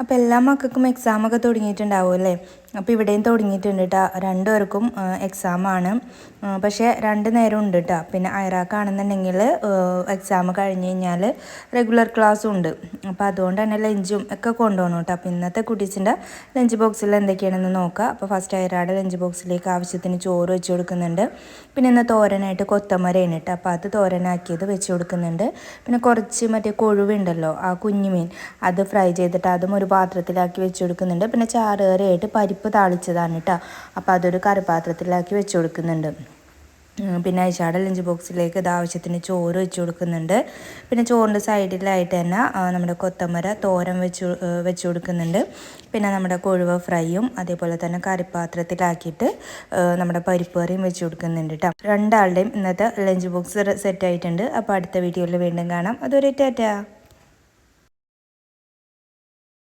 അപ്പോൾ എല്ലാ മക്കൾക്കും എക്സാമൊക്കെ തുടങ്ങിയിട്ടുണ്ടാവും അല്ലേ? അപ്പോൾ ഇവിടെയും തുടങ്ങിയിട്ടുണ്ട് കേട്ടോ രണ്ടുപേർക്കും എക്സാമാണ് പക്ഷേ രണ്ട് നേരം ഉണ്ട് കേട്ടോ പിന്നെ അയറാക്കാണെന്നുണ്ടെങ്കിൽ എക്സാം കഴിഞ്ഞ് കഴിഞ്ഞാൽ റെഗുലർ ക്ലാസ്സും ഉണ്ട്. അപ്പോൾ അതുകൊണ്ട് തന്നെ ലഞ്ചും ഒക്കെ കൊണ്ടുപോകണം കേട്ടോ അപ്പോൾ ഇന്നത്തെ കുട്ടീസിന്റെ ലഞ്ച് ബോക്സിൽ എന്തൊക്കെയാണെന്ന് നോക്കാം. അപ്പോൾ ഫസ്റ്റ് അയറാടെ ലഞ്ച് ബോക്സിലേക്ക് ആവശ്യത്തിന് ചോറ് വെച്ച് കൊടുക്കുന്നുണ്ട്. പിന്നെ ഇന്ന് തോരനായിട്ട് കൊത്തമരയാണ് കേട്ടോ അപ്പോൾ അത് തോരനാക്കിയത് വെച്ച് കൊടുക്കുന്നുണ്ട്. പിന്നെ കുറച്ച് മറ്റേ കൊഴുവുണ്ടല്ലോ ആ കുഞ്ഞുമീൻ അത് ഫ്രൈ ചെയ്തിട്ട് അതും ഒരു പാത്രത്തിലാക്കി വെച്ച് കൊടുക്കുന്നുണ്ട്. പിന്നെ ചാറുകറിയായിട്ട് പരിപ്പ് താളിച്ചതാണ് കേട്ടോ. അപ്പോൾ അതൊരു കറിപാത്രത്തിലാക്കി വെച്ച് കൊടുക്കുന്നുണ്ട്. പിന്നെ ഐഷാടെ ലഞ്ച് ബോക്സിലേക്ക് ഇത് ആവശ്യത്തിന് ചോറ് വെച്ച് കൊടുക്കുന്നുണ്ട്. പിന്നെ ചോറിന്റെ സൈഡിലായിട്ട് തന്നെ നമ്മുടെ കൊത്തമര തോരൻ വെച്ച് വെച്ച് കൊടുക്കുന്നുണ്ട്. പിന്നെ നമ്മുടെ കൊഴുവ ഫ്രൈയും അതേപോലെ തന്നെ കറിപ്പാത്രത്തിലാക്കിയിട്ട് നമ്മുടെ പരിപ്പ് കറിയും വെച്ച് കൊടുക്കുന്നുണ്ട് കേട്ടോ. രണ്ടാളുടെയും ഇന്നത്തെ ലഞ്ച് ബോക്സ് സെറ്റ് ആയിട്ടുണ്ട്. അപ്പോൾ അടുത്ത വീഡിയോയിൽ വീണ്ടും കാണാം. അതൊരു ടാറ്റാ.